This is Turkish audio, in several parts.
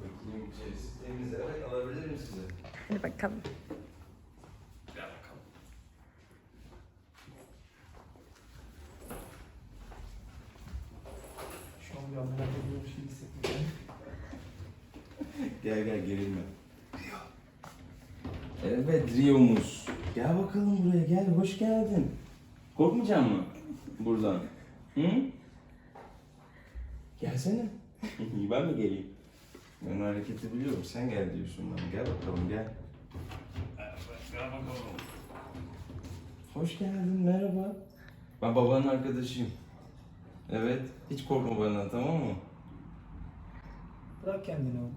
Bakayım içerisi temiz. Evet alabilir mi size? Hadi bakalım. Gel bakalım. Şu an bir ameliyat ediyormuş gibi hissettim. Gel gel gerilme. Evet Rio'muz. Gel bakalım buraya gel hoş geldin. Korkmayacak mı buradan? Hı? Gelsene. ben mi geleyim? Ben hareketi biliyorum. Sen gel diyorsun bana. Gel bakalım gel. Gel bakalım. Hoş geldin merhaba. Ben babanın arkadaşıyım. Evet. Hiç korkma benden tamam mı? Bırak kendini oğlum.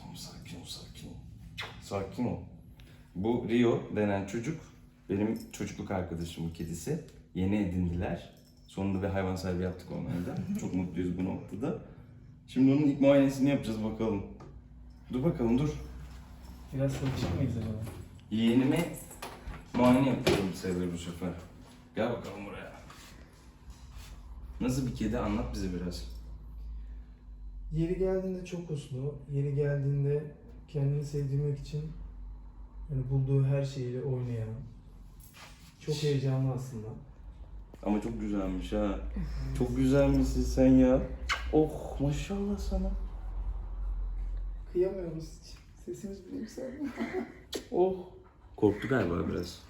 Tamam sakin ol sakin ol. Sakin ol. Bu Rio denen çocuk benim çocukluk arkadaşımın kedisi. Yeni edindiler. Sonunda bir hayvan sahibi yaptık onları da. Çok mutluyuz bu noktada. Şimdi onun ilk muayenesini yapacağız bakalım. Dur bakalım dur. Biraz sıkışık mıyız acaba? Yeğenime muayene yapıyorum sayılır bu sefer. Gel bakalım buraya. Nasıl bir kedi anlat bize biraz. Yeri geldiğinde çok uslu, yeri geldiğinde kendini sevdirmek için yani bulduğu her şeyiyle oynayan, çok heyecanlı aslında. Ama çok güzelmiş ha. Çok güzelmişsin sen ya. Oh maşallah sana. Kıyamıyoruz hiç. Sesimiz bile yükseldi. Oh. Korktu galiba biraz.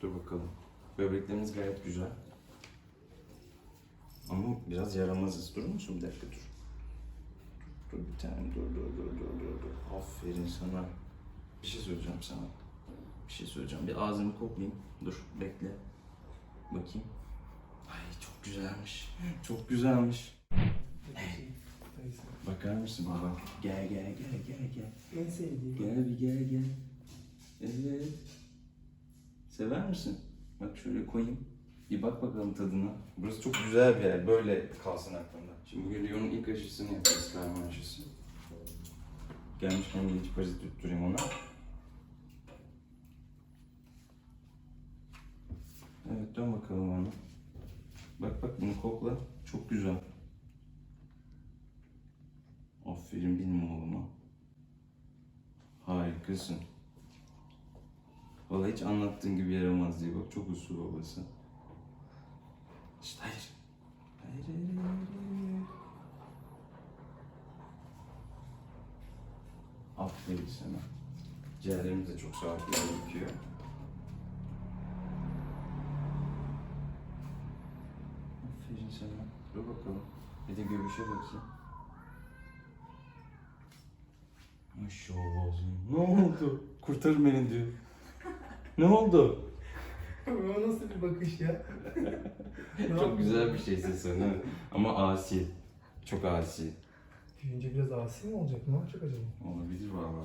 Dur bakalım. Böbreklerimiz gayet güzel. Ama biraz yaramazız. Durur musun bir dakika dur. Dur bir tane dur dur dur dur dur dur. Aferin sana. Bir şey söyleyeceğim sana. Bir şey söyleyeceğim. Bir ağzını koklayayım. Dur bekle. Bakayım. Ay çok güzelmiş. Çok güzelmiş. Bakar mısın baba? Gel gel gel gel gel. En sevdiği. Gel bir gel gel. Evet. Sever misin? Bak şöyle koyayım. Bir bak bakalım tadına. Burası çok güzel bir yer. Böyle kalsın aklında. Şimdi bugün Rio'nun ilk aşısını yapacağız. Karma aşısı. Gelmişken bir iki parazit tutturayım ona. Evet dön bakalım bana. Bak bak bunu kokla. Çok güzel. Aferin benim oğluma. Harikasın. Vallahi hiç anlattığın gibi yaramaz diye bak çok usul babası. İşte hayır. Hayır hayır hayır hayır. Aferin sana. Ciğerlerimiz de çok sağlıklı gözüküyor. Aferin sana. Dur bakalım. Bir de göbüşe bakayım. Maşallah. Ne oldu? Kurtarın beni diyor. Ne oldu? O nasıl bir bakış ya? Çok güzel bir şeysin sen ha. Ama asi. Çok asi. Büyüyünce biraz asi mi olacak? Ne yapacak acaba? Olabilir valla.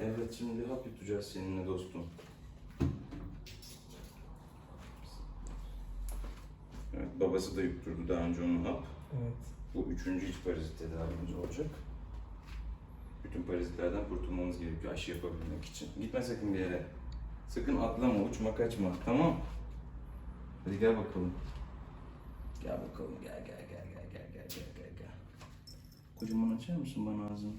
Evet şimdi hap yutacağız seninle dostum. Evet, babası da yutturdu daha önce onu hap. Evet. Bu üçüncü iç parazit tedavimiz olacak. Bütün parazitlerden kurtulmamız gerekiyor aşı yapabilmek için. Gitme sakın bir yere. Sakın atlama, uçma, kaçma. Tamam? Hadi gel bakalım. Gel bakalım. Gel gel gel gel gel gel gel gel gel. Kocaman açar mısın bana ağzını?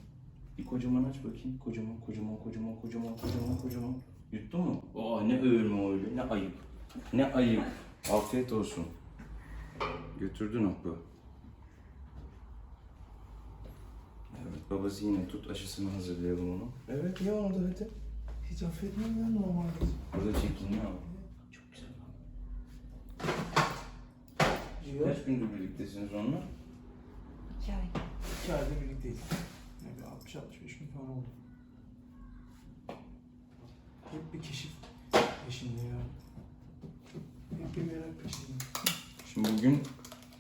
Bir kocaman aç bakayım. Kocaman kocaman kocaman kocaman kocaman kocaman. Yuttun mu? Aa ne övülme öyle. Ne ayıp. Ne ayıp. Afiyet olsun. Götürdün hapı. Evet babası yine tut aşısını hazırlayalım onu. Evet ya onu da hadi. Hiç affetmem ya normalde. Burada çekiniyor ama. Çok güzel. Diyor. Kaç gündür birliktesiniz onunla? İki ay. İki ayda birlikteyiz. Yani 60-65 gün falan oldu. Hep bir keşif peşinde ya. Hep bir merak peşinde. Şimdi bugün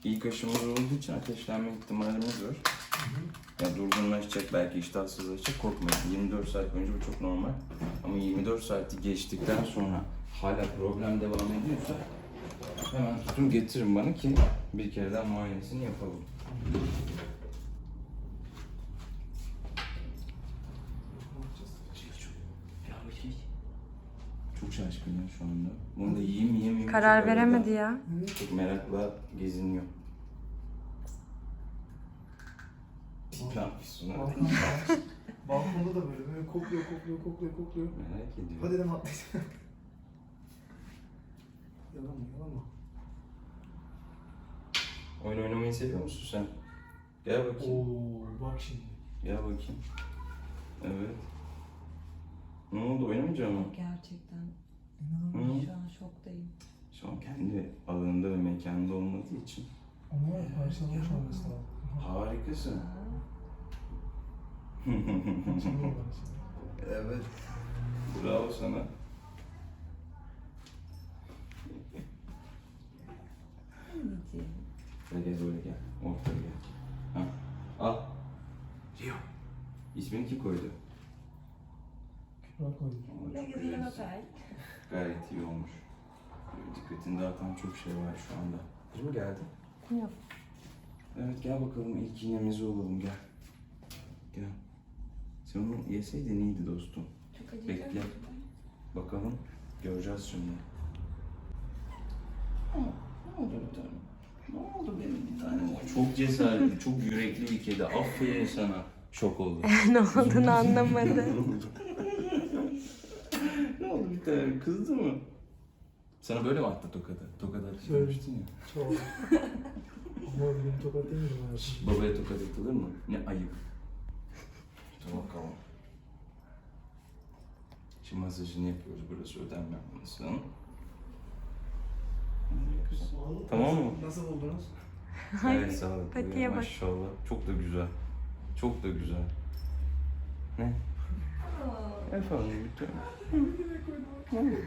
ilk aşımız olduğu için ateşlenme ihtimalimiz var. Yani durgunlaşacak belki iştahsızlaşacak korkmayın. 24 saat boyunca bu çok normal. Ama 24 saati geçtikten sonra hala problem devam ediyorsa hemen tutun getirin bana ki bir kereden muayenesini yapalım. Çok şaşkın ya şu anda. Bunu da yiyeyim mi yemeyeyim mi Karar veremedi ya. Çok merakla geziniyor. Yapıyorsun hadi? Balkon, balkonda da böyle böyle kokluyor kokluyor kokluyor kokluyor. Merak ediyorum. Hadi dedim atlayın. yalama yalama. Oyun oynamayı seviyor musun sen? Gel bakayım. Oo bak şimdi. Gel bakayım. Evet. Ne oldu oynamayacak mı? Gerçekten. Hı? Şu an şoktayım. Şu an kendi alanında ve mekanında olmadığı için. Ama parçalamış olması lazım. Harikasın. Evet. Bravo sana. Gel gel böyle gel. Ortaya gel. Ha. Al. Rio. İsmini kim koydu? Kübra koydu. Aa, Ne çok güzel güzel. otel. Gayet iyi olmuş. Dikkatini dağıtan çok şey var şu anda. Biri mi geldi? Yok. Evet gel bakalım ilk iğnemizi olalım gel. Gel. Sen onu yeseydin iyiydi dostum. Çok acı. Bekle. Bakalım. Göreceğiz şimdi. Ne oldu bir tane? Ne oldu benim bir tane? Çok cesaretli, çok yürekli bir kedi. Aferin sana. Şok oldu. ne olduğunu anlamadı. ne oldu bir tane? Kızdı mı? Sana böyle mi attı tokadı? Tokadı Şöyle. atmıştın ya. Çok. Ama benim tokat değil mi? Babaya tokat atılır mı? Ne ayıp. Bakalım. Şimdi masajını yapıyoruz. Burası ödem yapmasın. Tamam mı? Nasıl buldunuz? Evet sağ ol. patiye bak. Maşallah. Çok da güzel. Çok da güzel. Ne? Efendim bitti.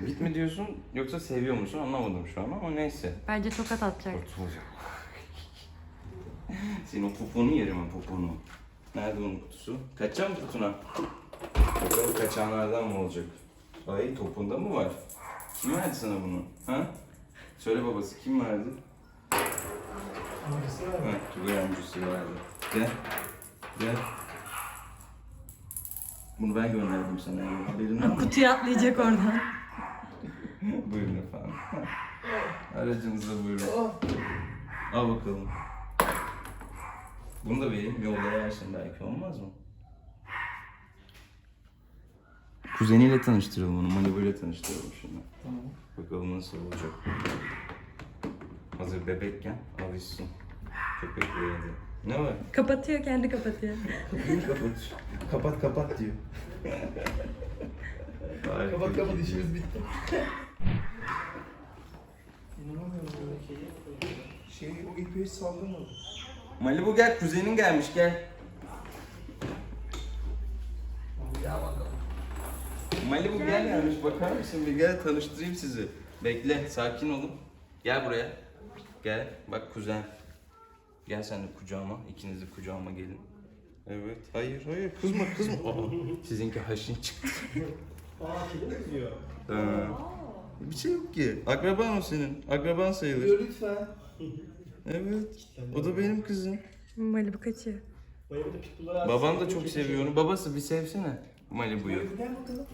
Git mi diyorsun yoksa seviyor musun anlamadım şu an ama neyse. Bence tokat atacak. Kurtulacak. Senin o poponu yerim ben poponu. Nerede onun kutusu? Kaçacak mı kutuna? Bakalım kaçanlardan mı olacak? Ay topunda mı var? Kim verdi sana bunu? Ha? Söyle babası kim verdi? Hangisi var? Ha, Tugay amcası verdi. Gel. Gel. Bunu ben gönderdim sana. yani. Haberin var mı? Kutuya atlayacak oradan. buyurun efendim. Aracınızda buyurun. Ah, Al bakalım. Bunu da vereyim. Yolda yersin belki olmaz mı? Kuzeniyle tanıştıralım onu. Malibu ile tanıştıralım şimdi. Tamam. Bakalım nasıl olacak. Hazır bebekken alışsın. Köpek böyle. Ne var? Kapatıyor kendi kapatıyor. kapat. Kapat kapat diyor. Harika Kapat kapat işimiz bitti. İnanamıyorum böyle. Şey o ipi hiç saldırmadı. Malibu gel kuzenin gelmiş gel. Malibu gel gelmiş bakar mısın bir gel tanıştırayım sizi. Bekle sakin olun. Gel buraya. Gel bak kuzen. Gel sen de kucağıma. ikiniz de kucağıma gelin. Evet. Hayır hayır kızma kızma. Aa, sizinki haşin çıktı. Aa kedi mi diyor? Ha. Bir şey yok ki. Akraban o senin. Akraban sayılır. Diyor lütfen. Evet. O da benim kızım. Malibu kaçıyor. Babam da çok seviyor onu. Babası bir sevsene Malibu'yu. Malibu gel bakalım.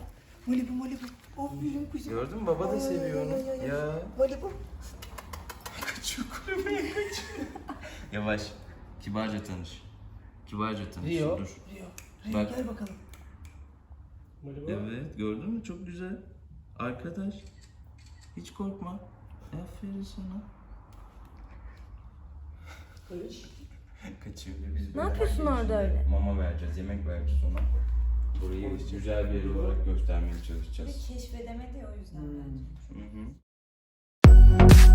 Malibu Malibu. Aferin kuzum. Gördün mü? Baba da seviyor onu. Ya. Malibu. Kaçıyor kulübeye kaçıyor. Yavaş. Kibarca tanış. Kibarca tanış. Rio. Dur. Rio. Bak. Gel bakalım. Evet gördün mü? Çok güzel. Arkadaş. Hiç korkma. Aferin sana. Kaçıyor. Biz Ne yapıyorsun orada öyle? Mama vereceğiz, yemek vereceğiz ona. Burayı güzel bir yer olarak göstermeye çalışacağız. Keşfedemedi o yüzden hmm. bence. Hı hı.